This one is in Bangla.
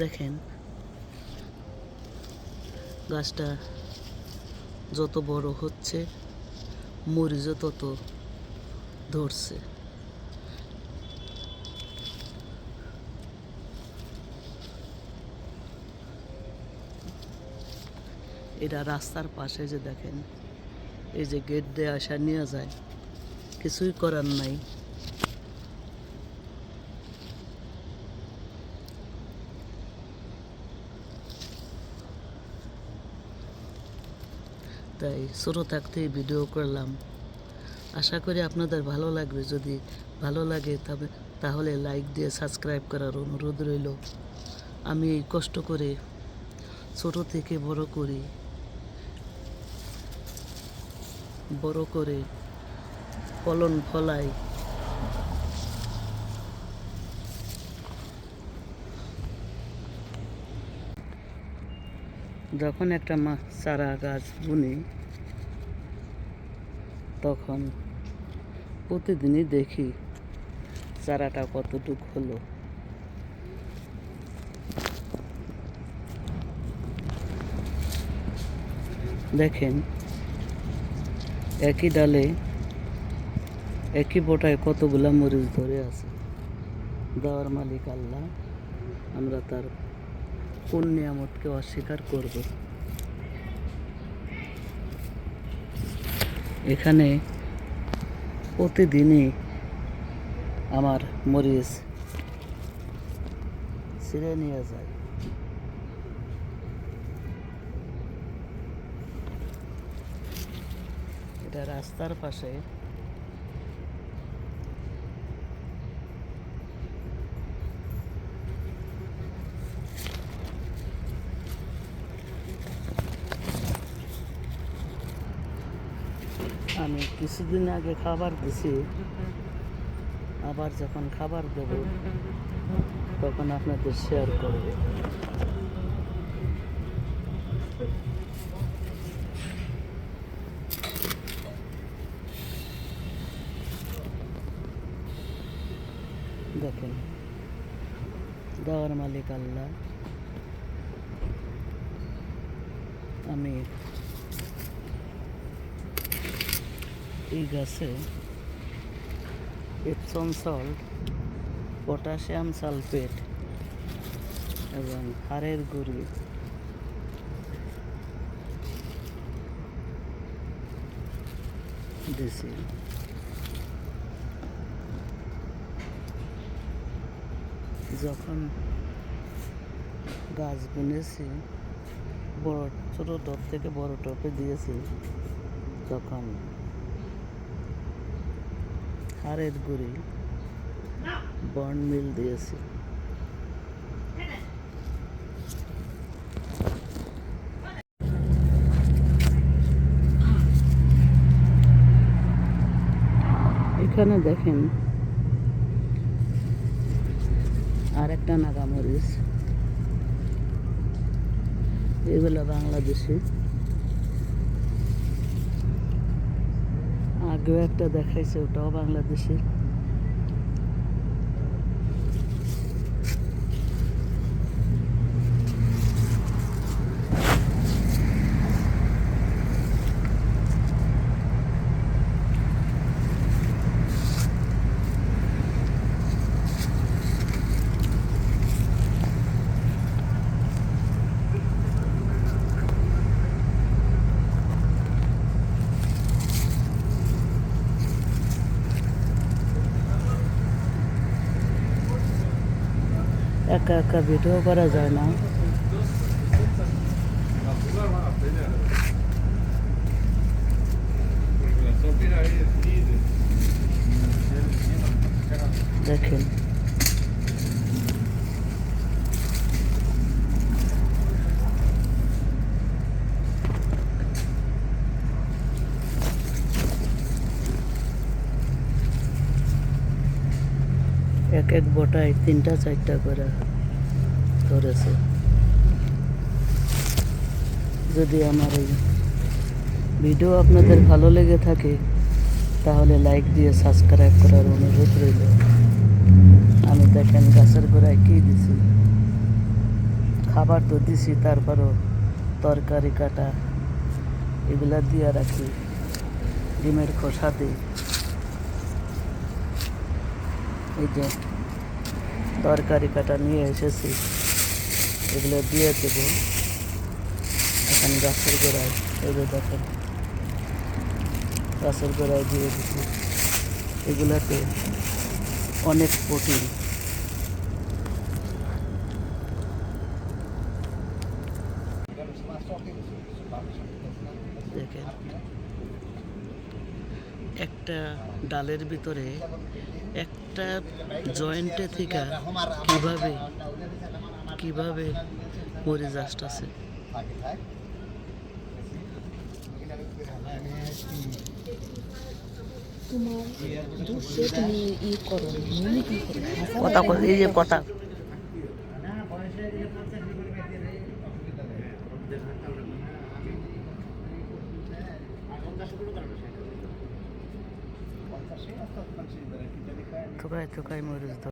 দেখেন। গাছটা যত বড় হচ্ছে, মরিচও তত ধরছে। এটা রাস্তার পাশে যে দেখেন, এই যে গেট দিয়ে আসা নিয়ে যায়, কিছুই করার নাই। তাই ছোটো থাকতেই ভিডিও করলাম। আশা করি আপনাদের ভালো লাগবে। যদি ভালো লাগে তবে, তাহলে লাইক দিয়ে সাবস্ক্রাইব করার অনুরোধ রইল। আমি এই কষ্ট করে ছোট থেকে বড় করি। বড় করে ফলন ফলাই। যখন একটা মা চারা গাছ বুনি, তখন প্রতিদিনই দেখি চারাটা কতটুকু হলো। দেখেন, একই ডালে, একই বোটায় কতগুলা মরিচ ধরে আছে। দেওয়ার মালিক আল্লাহ, আমরা তার কোন নিয়ামতকে অস্বীকার করব? এখানে প্রতিদিনই আমার মরিচ ছিঁড়ে নিয়ে যায়। এটা রাস্তার পাশে আমি কিছুদিন আগে খাবার দিছি। আবার যখন খাবার দেব, তখন আপনাদের শেয়ার করব। দেখেন, দেওয়ার মালিক আল্লাহ। আমি এই গাছে এপসন সল্ট পটাশিয়াম সালফেট এবং হাড়ের গুঁড়ি। দিছি যখন গাছ বুনেছি, বড়, ছোট টপ থেকে বড় টপে দিয়েছি, তখন হাড়ের গুঁড়ি মিল দিয়েছি। এখানে দেখেন আর একটা নাগামরিচ এগুলো বাংলাদেশি। আগেও একটা দেখাইছে ওটাও বাংলাদেশি একা একা ভিডিও করা যায় না দেখেন এক এক বটায় তিনটা, চারটা করে ধরেছে। যদি আমার এই ভিডিও আপনাদের ভালো লেগে থাকে, তাহলে লাইক দিয়ে সাবস্ক্রাইব করার অনুরোধ রইল। আমি দেখেন গাছের গোড়ায় কী দিছি। খাবার তো দিছি, তারপরও তরকারি, কাটা, এগুলা দিয়ে রাখি। ডিমের খোসা দিই। এই যে তরকারি কাটা নিয়ে এসেছি, এগুলো দিয়ে দেবো। এখানে গাছের গোড়ায়, এই যে দেখেন, গাছের গোড়ায় দিয়ে দিচ্ছি। এগুলোতে অনেক প্রোটিন দেখেন একটা ডালের ভিতরে একটা জয়েন্টে থেকে কীভাবে কীভাবে মরিচ আসতেছে ই করো? নুন কি করো কথা কথা এই যে কথা থোকায় থোকায় মরিচ